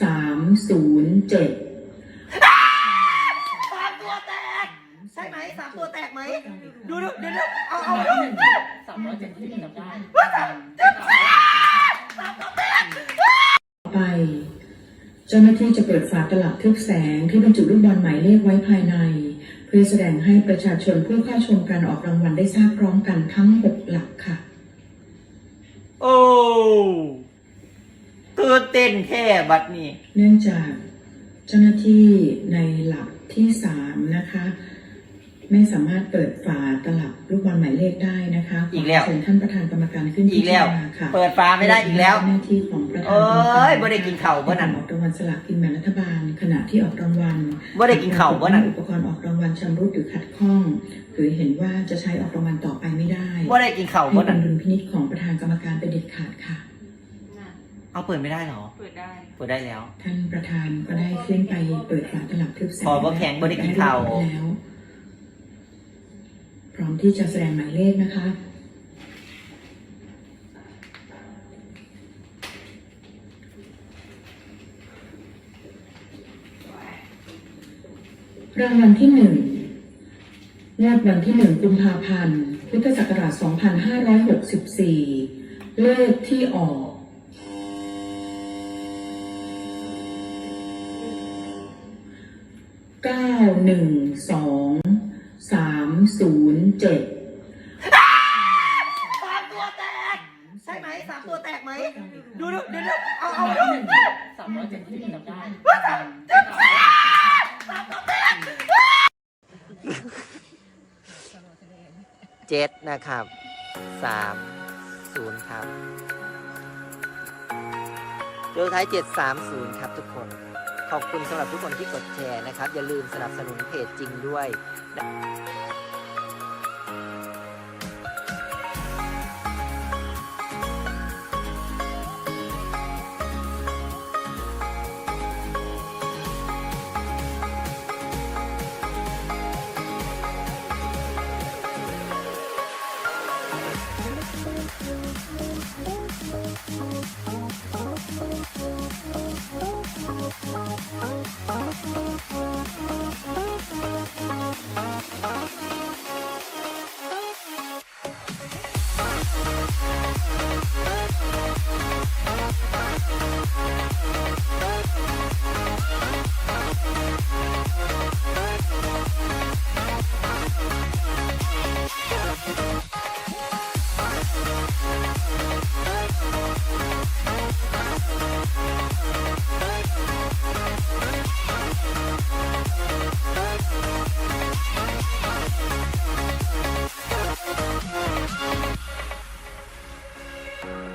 สามศูนย์เจ็ดสามตัวแตก ใช่ไหมสามตัวแตกไหม ดูดูเดี๋ยวเดี๋ยวเอาเอาเอาสามร้อยเจ็ดสิบจำได้ไป เจ้าหน้าที่จะเปิดฝาตลับทึบแสงที่บรรจุลูกบอลหมายเลขไว้ภายใน เพื่อแสดงให้ประชาชนผู้เข้าชมการออกรางวัลได้ทราบพร้อมกันทั้งหกหลักค่ะ โอ้ ตื่นเต้นแค่บัดนี้ เนื่องจากเจ้าหน้าที่ในหลักที่สามนะคะ ไม่สามารถเปิดฝาตลับลูกบอลหมายเลขได้นะคะอีกแล้ว ขเชิญท่านประธานกรรมการขึ้นอีกแล้ว พิจารณาค่ะเปิดฟ้าไม่ได้อีกแล้ว หน้าที่ของประธานเอ้ยบ่ได้กินข้าวบ่นั่น ออกรางวัลสลากกินแบ่งรัฐบาล ขณะที่ออกรางวัลบ่ได้กินข้าวบ่นั่น อุปกรณ์ออกรางวัลชำรุดหรือขัดข้อง หรือเห็นว่าจะใช้ออกรางวัลต่อไปไม่ได้ ว่าได้กินเข่าวให้บ่เป็นั่น นดุลพินิจของประธานกรรมการเป็นเด็ดขาดค่ะ เอาเปิดไม่ได้เหรอ เปิดได้ เปิดได้แล้ว ท่านประธานก็ได้ขึ้นไปเปิดฝาตลับทึบแสงขอบ่แข็งบ่ได้กินข้าว แล้วพร้อมที่จะแสดงหมายเลขนะคะ รางวัลที่หนึ่งงวดวันที่หนึ่งกุมภาพันธ์ พุทธศักราช 2564 เลขที่ออก เก้าหนึ่งสองสามศูนย์เจ็ดสามตัวแตก ใช่ไหมสามตัวแตกไหม ดูดูเดี๋ยวเดี๋ยวเอาเอาเอาสามร้อยเจ็ดสิบจำได้เจ็ดนะครับสามศูนย์ครับตัวท้ายเจ็ดสามศูนย์ครับทุกคน ขอบคุณสำหรับทุกคนที่กดแชร์นะครับ อย่าลืมสนับสนุนเพจจริงด้วย Thank uh you. -huh.